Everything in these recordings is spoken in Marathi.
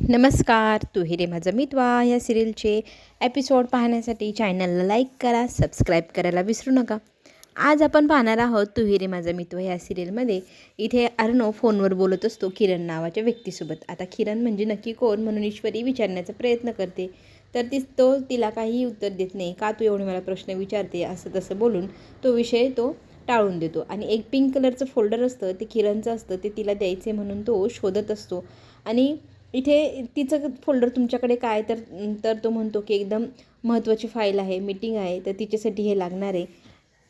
नमस्कार तू हिरे माझा मितवा या सिरियलचे एपिसोड पाहण्यासाठी चॅनलला लाईक करा सबस्क्राईब करायला विसरू नका. आज आपण पाहणार आहोत तू हिरे माझा मितवा या सिरियलमध्ये. इथे अर्णव फोनवर बोलत असतो किरण नावाच्या व्यक्तीसोबत. आता किरण म्हणजे नक्की कोण म्हणून ईश्वरी विचारण्याचा प्रयत्न करते. तर ती तो तिला काहीही उत्तर देत नाही. का तू एवढे मला प्रश्न विचारते? असं तसं बोलून तो विषय तो टाळून देतो. आणि एक पिंक कलरचं फोल्डर असतं ते किरणचं असतं ते तिला द्यायचे म्हणून तो शोधत असतो. आणि इथे तिचं फोल्डर तुमच्याकडे काय तर तर तो म्हणतो की एकदम महत्त्वाची फाईल आहे मीटिंग आहे तर तिच्यासाठी हे लागणार आहे.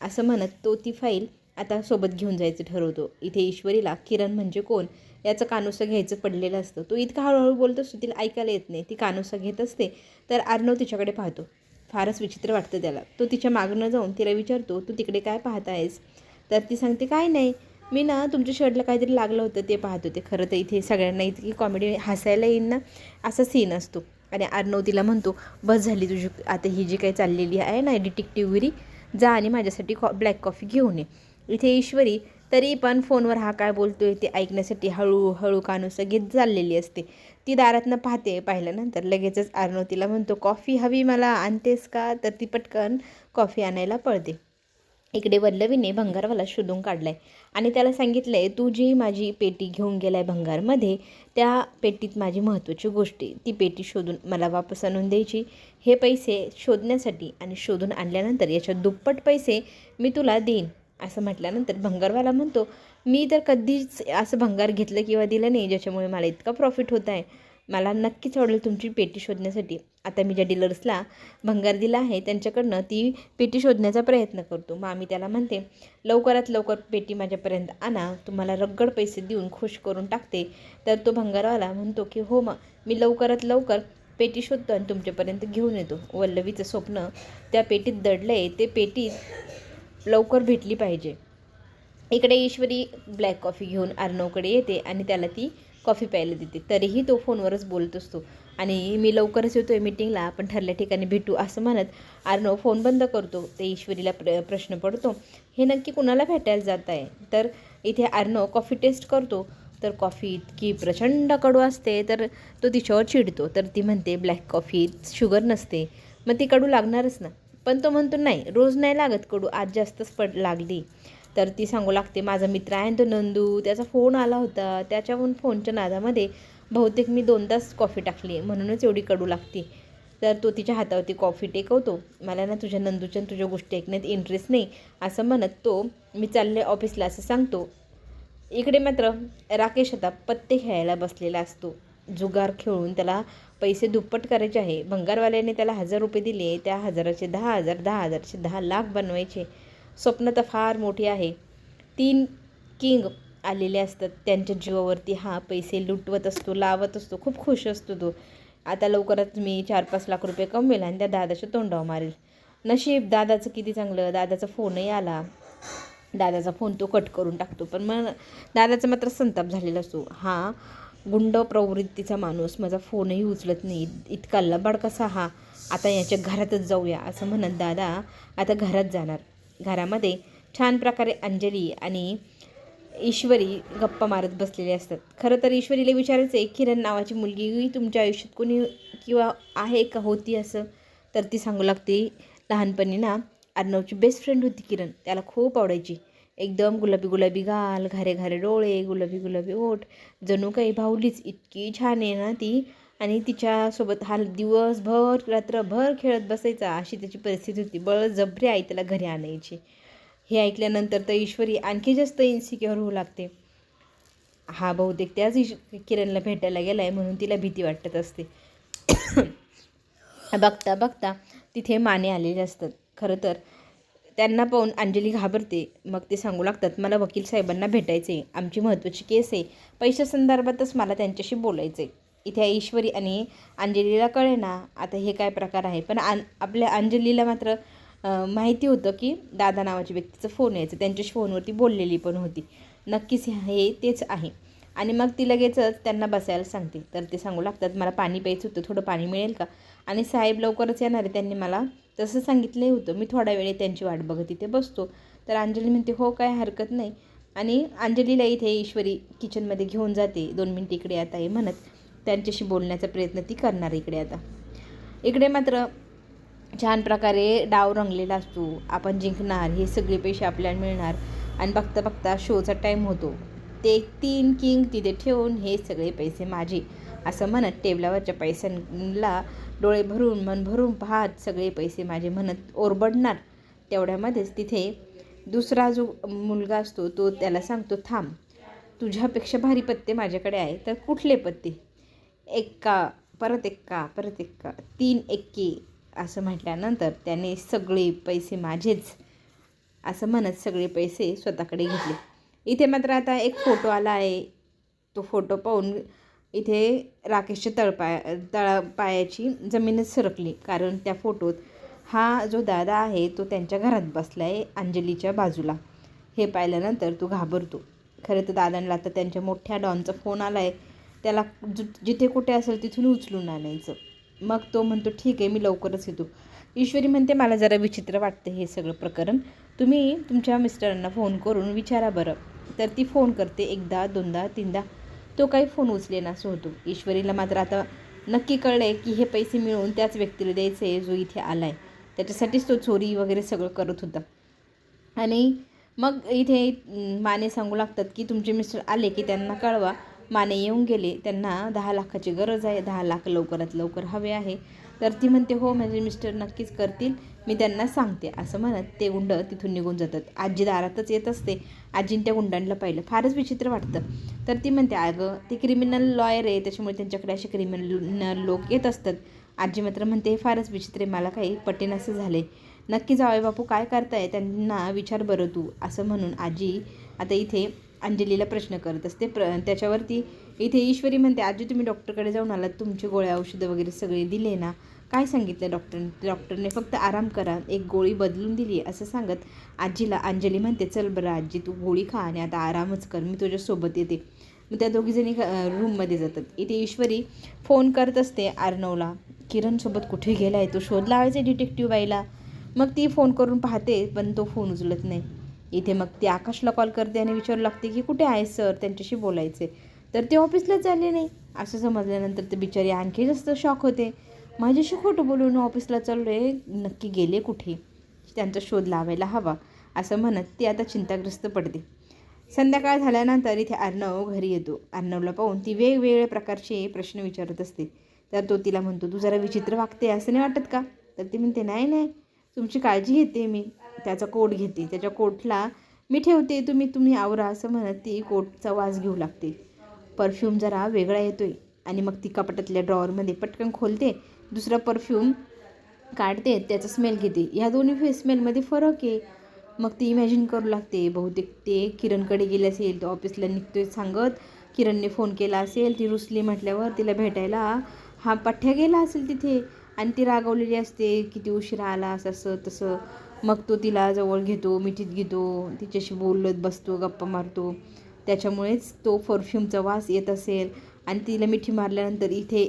असं म्हणत तो ती फाईल आता सोबत घेऊन जायचं ठरवतो. इथे ईश्वरीला किरण म्हणजे कोण? याचं कानुसं घ्यायचं पडलेलं असतं. तो इतका हळूहळू बोलत असतो तिला ऐकायला येत नाही. ती कानुसं घेत असते. तर अर्णव तिच्याकडे पाहतो. फारच विचित्र वाटतं त्याला. तो तिच्या मागणं जाऊन तिला विचारतो तू तिकडे काय पाहत आहेस? तर ती सांगते काय नाही. मी ना तुमच्या शर्टला काहीतरी लागलं होतं ते पाहत होते. खरं तर इथे सगळ्यांना इतकी कॉमेडी हसायला येईन ना असा सीन असतो. आणि अर्णव तिला म्हणतो बस झाली तुझी आता ही जी काही चाललेली आहे ना डिटेक्टिव्हरी जा आणि माझ्यासाठी कॉ ब्लॅक कॉफी घेऊन ये. इथे ईश्वरी तरी पण फोनवर हा काय बोलतो आहे ते ऐकण्यासाठी हळूहळू कानुसं घेत चाललेली असते. ती दारातनं पाहते पाहिल्यानंतर लगेचच अर्णव तिला म्हणतो कॉफी हवी मला आणतेस का? तर ती पटकन कॉफी आणायला पळते. इकडे वल्लवीने भंगारवाला शोधून काढलाय. आणि त्याला सांगितलं आहे तू जी माझी पेटी घेऊन गेलाय भंगारमध्ये त्या पेटीत माझी महत्त्वाची गोष्ट आहे. ती पेटी शोधून मला वापस आणून द्यायची. हे पैसे शोधण्यासाठी आणि शोधून आणल्यानंतर याच्या दुप्पट पैसे मी तुला देईन. असं म्हटल्यानंतर भंगारवाला म्हणतो मी तर कधीच असं भंगार घेतलं किंवा दिलं नाही ज्याच्यामुळे मला इतका प्रॉफिट होत आहे. मला नक्कीच आवडेल तुमची पेटी शोधण्यासाठी. आता मी ज्या डीलर्सला भंगार दिला आहे त्यांच्याकडनं ती पेटी शोधण्याचा प्रयत्न करतो. मग आम्ही त्याला म्हणते लवकरात लवकर पेटी माझ्यापर्यंत आणा. तुम्हाला रगड पैसे देऊन खुश करून टाकते. तर तो भंगारवाला म्हणतो की हो मग मी लवकरात लवकर पेटी शोधतो आणि तुमच्यापर्यंत घेऊन येतो. वल्लवीचं स्वप्न त्या पेटीत दडलं आहे ते पेटी लवकर भेटली पाहिजे. इकडे ईश्वरी ब्लॅक कॉफी घेऊन अर्णवकडे येते आणि त्याला ती कॉफी प्यायला देते. तरीही तो फोनवरच बोलत असतो. आणि मी लवकरच येतो आहे मिटिंगला आपण ठरल्या ठिकाणी भेटू असं म्हणत अर्णव फोन बंद करतो. ते ईश्वरीला प्र प्रश्न पडतो. हे नक्की कुणाला भेटायला जात आहे तर इथे अर्णव कॉफी टेस्ट करतो. तर कॉफी इतकी प्रचंड कडू असते तर तो तिच्यावर चिडतो. तर ती म्हणते ब्लॅक कॉफीत शुगर नसते. मग ती कडू लागणारच ना. पण तो म्हणतो नाही रोज नाही लागत कडू. आज जास्तच पड लागली. तर ती सांगू लागते माझा मित्र आहे तो नंदू त्याचा फोन आला होता त्याच्याहून फोनच्या नादामध्ये बहुतेक मी दोन तास कॉफी टाकली म्हणूनच एवढी कडू लागते. तर तो तिच्या हातावरती कॉफी टेकवतो मला ना तुझ्या नंदूच्या तुझ्या गोष्टी ऐकण्यात इंटरेस्ट नाही. असं म्हणत तो मी चालले ऑफिसला असं सांगतो. इकडे मात्र राकेश आता पत्ते खेळायला बसलेला असतो. जुगार खेळून त्याला पैसे दुप्पट करायचे आहे. भंगारवाल्याने त्याला हजार रुपये दिले त्या हजाराचे दहा हजार दहा हजारचे दहा लाख बनवायचे. स्वप्न तर फार मोठी आहे. तीन किंग आलेले असतात. त्यांच्या जीवावरती हा पैसे लुटवत असतो लावत असतो खूप खुश असतो तो. आता लवकरच मी चार पाच लाख रुपये कमवेल आणि त्या दादाच्या तोंडावर मारेल. नशीब दादाचं किती चांगलं दादाचा फोनही आला. दादाचा फोन तो कट करून टाकतो. पण मग दादाचा मात्र संताप झालेला असतो. हा गुंड प्रवृत्तीचा माणूस माझा फोनही उचलत नाही. इतका लबाड कसा हा आता याच्या घरातच जाऊया असं म्हणत दादा आता घरात जाणार. घरामध्ये छान प्रकारे अंजली आणि ईश्वरी गप्पा मारत बसलेले असतात. खरं तर ईश्वरीला विचारायचं आहे किरण नावाची मुलगी तुमच्या आयुष्यात कोणी किंवा आहे का होती असं? तर ती सांगू लागते लहानपणी ना अर्णवची बेस्ट फ्रेंड होती किरण. त्याला खूप आवडायची. एकदम गुलाबी गुलाबी गाल घारे घारे डोळे गुलाबी गुलाबी ओठ. जणू काही भावलीच इतकी छान आहे ना ती. आणि तिच्यासोबत हा दिवसभर रात्रभर खेळत बसायचा अशी त्याची परिस्थिती होती. बळजबरी आई त्याला घरी आणायची. हे ऐकल्यानंतर तर ईश्वरी आणखी जास्त इन्सिक्युअर होऊ लागते. हा बहुतेक त्याच ईश किरणला भेटायला गेला आहे म्हणून तिला भीती वाटत असते. बघता बघता तिथे माने आलेले असतात. खरं तर त्यांना पाहून अंजली घाबरते. मग ते सांगू लागतात मला वकील साहेबांना भेटायचे आमची महत्त्वाची केस आहे. पैशासंदर्भातच मला त्यांच्याशी बोलायचं आहे इथे ईश्वरी आणि अंजलीला कळे ना आता हे काय प्रकार आहे? पण आन आपल्या अंजलीला मात्र माहिती होतं की दादा नावाच्या व्यक्तीचं फोन यायचं. त्यांच्याशी फोनवरती बोललेली पण होती. नक्कीच हे तेच आहे. आणि मग ती लगेचच त्यांना बसायला सांगते. तर ते सांगू लागतात मला पाणी प्यायचं होतं थोडं पाणी मिळेल का? आणि साहेब लवकरच येणार आहे. त्यांनी मला तसं सांगितलंही होतं. मी थोड्या वेळ त्यांची वाट बघत तिथे बसतो. तर अंजली म्हणते हो काय हरकत नाही. आणि अंजलीला इथे ईश्वरी किचनमध्ये घेऊन जाते. दोन मिनटं इकडे आता आहे म्हणत. त्यांच्याशी बोलण्याचा प्रयत्न ती करणार इकडे आता. इकडे मात्र छान प्रकारे डाव रंगलेला असतो. आपण जिंकणार हे सगळे पैसे आपल्याला मिळणार आणि बघता बघता शोचा टाईम होतो. ते तीन किंग तिथे ठेवून हे सगळे पैसे माझे असं म्हणत टेबलावरच्या पैशांना डोळे भरून मन भरून पाहत सगळे पैसे माझे म्हणत ओरबडणार. तेवढ्यामध्येच तिथे दुसरा जो मुलगा असतो तो त्याला सांगतो थांब तुझ्यापेक्षा भारी पत्ते माझ्याकडे आहे तर कुठले पत्ते? एक्का परत एक्का परत एक्का तीन एक्के असं म्हटल्यानंतर त्याने सगळे पैसे माझेच असं म्हणत सगळे पैसे स्वतःकडे घेतले. इथे मात्र आता एक फोटो आला आहे. तो फोटो पाहून इथे राकेशच्या तळपाय तळपायाची जमीनच सरकली. कारण त्या फोटोत हा जो दादा आहे तो त्यांच्या घरात बसला आहे अंजलीच्या बाजूला. हे पाहिल्यानंतर तो घाबरतो. खरं तर दादांना आता त्यांच्या मोठ्या डॉनचा फोन आला आहे त्याला जि जिथे कुठे असेल तिथून उचलून आणायचं. मग तो म्हणतो ठीक आहे मी लवकरच येतो. ईश्वरी म्हणते मला जरा विचित्र वाटतं हे सगळं प्रकरण. तुम्ही तुमच्या मिस्टरांना फोन करून विचारा बरं. तर ती फोन करते एकदा दोनदा तीनदा. तो काही फोन उचले असं होतो. ईश्वरीला मात्र आता नक्की कळलं आहे की हे पैसे मिळवून त्याच व्यक्तीला द्यायचे आहे जो इथे आला आहे त्याच्यासाठीच तो चोरी वगैरे सगळं करत होता. आणि मग इथे माने सांगू लागतात की तुमचे मिस्टर आले की त्यांना कळवा. माने येऊन गेले. त्यांना दहा लाखाची गरज आहे. दहा लाख लवकरात लवकर हवे आहे. तर ती म्हणते हो माझे मिस्टर नक्कीच करतील. मी त्यांना सांगते. असं म्हणत ते गुंड तिथून निघून जातात. आजी दारातच येत असते. आजीने त्या गुंडांना पाहिलं. फारच विचित्र वाटतं. तर ती म्हणते अगं ते क्रिमिनल लॉयर आहे. त्याच्यामुळे त्यांच्याकडे असे क्रिमिनल लोक येत असतात. आजी मात्र म्हणते हे फारच विचित्र आहे. मला काही पटेन असं झाले नक्की जावे बापू काय करताय? त्यांना विचार बरं तू. असं म्हणून आजी आता इथे अंजलीला प्रश्न करत असते. प्र त्याच्यावरती इथे ईश्वरी म्हणते आजी तुम्ही डॉक्टरकडे जाऊन आलात. तुमचे गोळ्या औषधं वगैरे सगळे दिले ना. काय सांगितलं डॉक्टर डॉक्टरने फक्त आराम करा. एक गोळी बदलून दिली असं सांगत आजीला अंजली म्हणते चल बरं आजी तू गोळी खा आणि आता आरामच कर. मी तुझ्यासोबत येते. मग त्या दोघीजणी रूममध्ये जातात. इथे ईश्वरी फोन करत असते आर्नवला किरणसोबत कुठे गेला आहे तो शोध लावायचा डिटेक्टिव्ह बाईला मग ती फोन करून पाहते पण तो फोन उचलत नाही. इथे मग ती आकाशला कॉल करते आणि विचारू लागते की कुठे आहे सर त्यांच्याशी बोलायचे. तर ते ऑफिसलाच आले नाही. असं समजल्यानंतर ते बिचारी आणखी जास्त शॉक होते. माझ्याशी खोटं बोलून ऑफिसला चाललो आहे नक्की गेले कुठे? त्यांचा शोध लावायला हवा असं म्हणत ती आता चिंताग्रस्त पडते. संध्याकाळ झाल्यानंतर इथे अर्णव घरी येतो. अर्णवला पाहून ती वेगवेगळ्या प्रकारचे प्रश्न विचारत असते. तर तो तिला म्हणतो तू जरा विचित्र वागते असं नाही वाटत का? तर ती म्हणते नाही नाही. तुमची काळजी घेते मी. त्याचा कोट घेते. त्याच्या कोटला मी ठेवते तुम्ही तुम्ही आवरा असं म्हणत ती कोटचा वास घेऊ लागते. परफ्यूम जरा वेगळा येतो आहे आणि मग ती कपाटातल्या ड्रॉवरमध्ये पटकन खोलते. दुसरा परफ्यूम काढते त्याचा स्मेल घेते. ह्या दोन्ही स्मेलमध्ये फरक आहे. मग ती इमॅजिन करू लागते. बहुतेक ते किरणकडे गेले असेल तो ऑफिसला निघतोय सांगत. किरणने फोन केला असेल ती रुसली म्हटल्यावर तिला भेटायला हा पठ्ठ्या गेला असेल तिथे. आणि ती रागवलेली असते किती उशिरा आला असं असं तसं. मग तो तिला जवळ घेतो मिठीत घेतो तिच्याशी बोलत बसतो गप्पा मारतो. त्याच्यामुळेच तो परफ्यूमचा वास येत असेल आणि तिला मिठी मारल्यानंतर इथे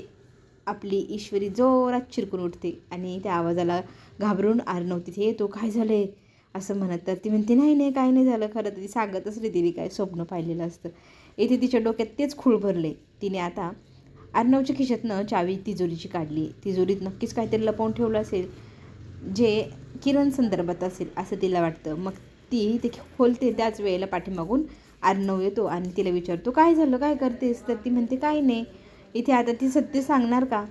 आपली ईश्वरी जोरात चिरकून उठते आणि त्या आवाजाला घाबरून आरणव तिथे येतो काय झालं आहे असं म्हणत. तर ती म्हणते नाही नाही काय नाही झालं. खरं तर ती सांगत असली तिने काय स्वप्न पाहिलेलं असतं. इथे तिच्या डोक्यात तेच खूळ भरले तिने आता अर्णवच्या खिशातनं चावी तिजोरीची काढली. तिजोरीत नक्कीच काहीतरी लपवून ठेवलं असेल जे किरण संदर्भात असेल असं तिला वाटतं. मग ती ते खोलते त्याच वेळेला पाठीमागून अर्णव येतो आणि तिला विचारतो काय झालं? काय करतेस? तर ती म्हणते काय नाही. इथे आता ती सत्य सांगणार का?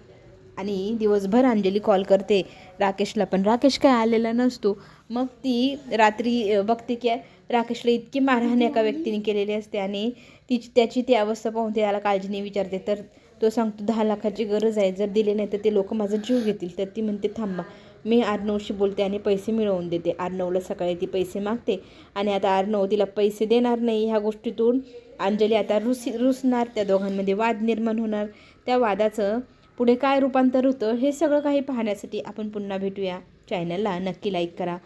आणि दिवसभर अंजली कॉल करते. राकेशला पण. राकेश काय आलेला नसतो. मग ती रात्री बघते की राकेशला इतकी मारहाण एका व्यक्तीने केलेली असते आणि तिची त्याची ती अवस्था पाहून ते त्याला काळजीने विचारते. तर तो सांगतो दहा लाखाची गरज आहे. जर दिले नाही तर ते लोक माझा जीव घेतील. तर ती म्हणते थांबा. मी आर्नवशी बोलते आणि पैसे मिळवून देते. आर्नवला सकाळी ती पैसे मागते आणि आता आर्नव तिला पैसे देणार नाही ह्या गोष्टीतून. अंजली आता रुसी रुसणार त्या दोघांमध्ये. वाद निर्माण होणार. त्या वादाचं पुढे काय रूपांतर होतं हे सगळं काही पाहण्यासाठी आपण पुन्हा भेटूया. चॅनलला नक्की लाईक करा.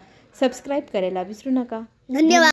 सबस्क्राईब करायला विसरू नका. धन्यवाद.